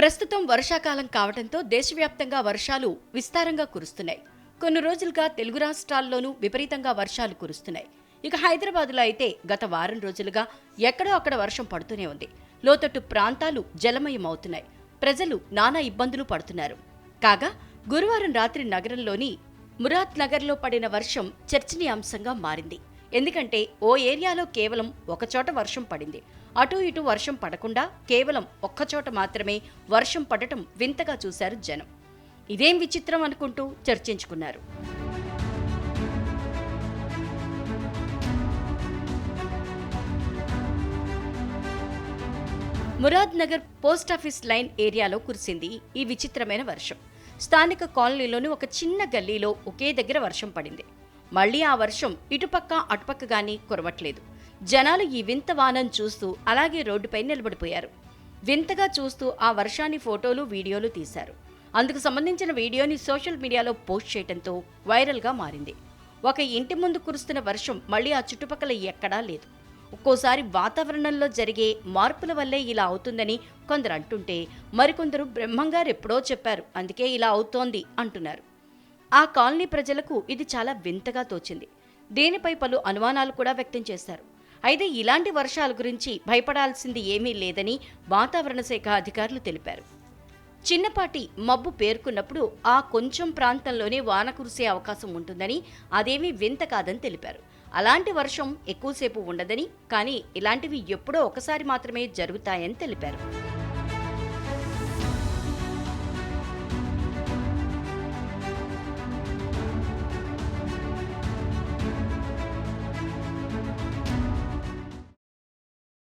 ప్రస్తుతం వర్షాకాలం కావడంతో దేశవ్యాప్తంగా వర్షాలు విస్తారంగా కురుస్తున్నాయి. కొన్ని రోజులుగా తెలుగు రాష్ట్రాల్లోనూ విపరీతంగా వర్షాలు కురుస్తున్నాయి. ఇక హైదరాబాద్లో అయితే గత వారం రోజులుగా ఎక్కడో అక్కడ వర్షం పడుతూనే ఉంది. లోతట్టు ప్రాంతాలు జలమయమవుతున్నాయి. ప్రజలు నానా ఇబ్బందులు పడుతున్నారు. కాగా గురువారం రాత్రి నగరంలోని మురాద్ నగర్లో పడిన వర్షం చర్చనీయాంశంగా మారింది. ఎందుకంటే ఓ ఏరియాలో కేవలం ఒకచోట వర్షం పడింది. అటు ఇటు వర్షం పడకుండా కేవలం ఒక్కచోట మాత్రమే వర్షం పడటం వింతగా చూశారు జనం. ఇదేం విచిత్రం అనుకుంటూ చర్చించుకున్నారు. Murad Nagar post office line ఏరియాలో కురిసింది ఈ విచిత్రమైన వర్షం. స్థానిక కాలనీలోని ఒక చిన్న గల్లీలో ఒకే దగ్గర వర్షం పడింది. మళ్ళీ ఆ వర్షం ఇటుపక్క అటుపక్క గాని కురవట్లేదు. జనాలు ఈ వింత వానం చూస్తూ అలాగే రోడ్డుపై నిలబడిపోయారు. వింతగా చూస్తూ ఆ వర్షాన్ని ఫోటోలు వీడియోలు తీశారు. అందుకు సంబంధించిన వీడియోని సోషల్ మీడియాలో పోస్ట్ చేయడంతో వైరల్గా మారింది. ఒక ఇంటి ముందు కురుస్తున్న వర్షం మళ్ళీ ఆ చుట్టుపక్కల ఎక్కడా లేదు. ఒక్కోసారి వాతావరణంలో జరిగే మార్పుల వల్లే ఇలా అవుతుందని కొందరు అంటుంటే మరికొందరు బ్రహ్మంగారు ఎప్పుడో చెప్పారు అందుకే ఇలా అవుతోంది అంటున్నారు. ఆ కాలనీ ప్రజలకు ఇది చాలా వింతగా తోచింది. దీనిపై పలు అనుమానాలు కూడా వ్యక్తం చేశారు. అయితే ఇలాంటి వర్షాల గురించి భయపడాల్సింది ఏమీ లేదని వాతావరణ శాఖ అధికారులు తెలిపారు. చిన్నపాటి మబ్బు పేర్కొన్నప్పుడు ఆ కొంచెం ప్రాంతంలోనే వాన కురిసే అవకాశం ఉంటుందని అదేమీ వింత కాదని తెలిపారు. అలాంటి వర్షం ఎక్కువసేపు ఉండదని కానీ ఇలాంటివి ఎప్పుడో ఒకసారి మాత్రమే జరుగుతాయని తెలిపారు.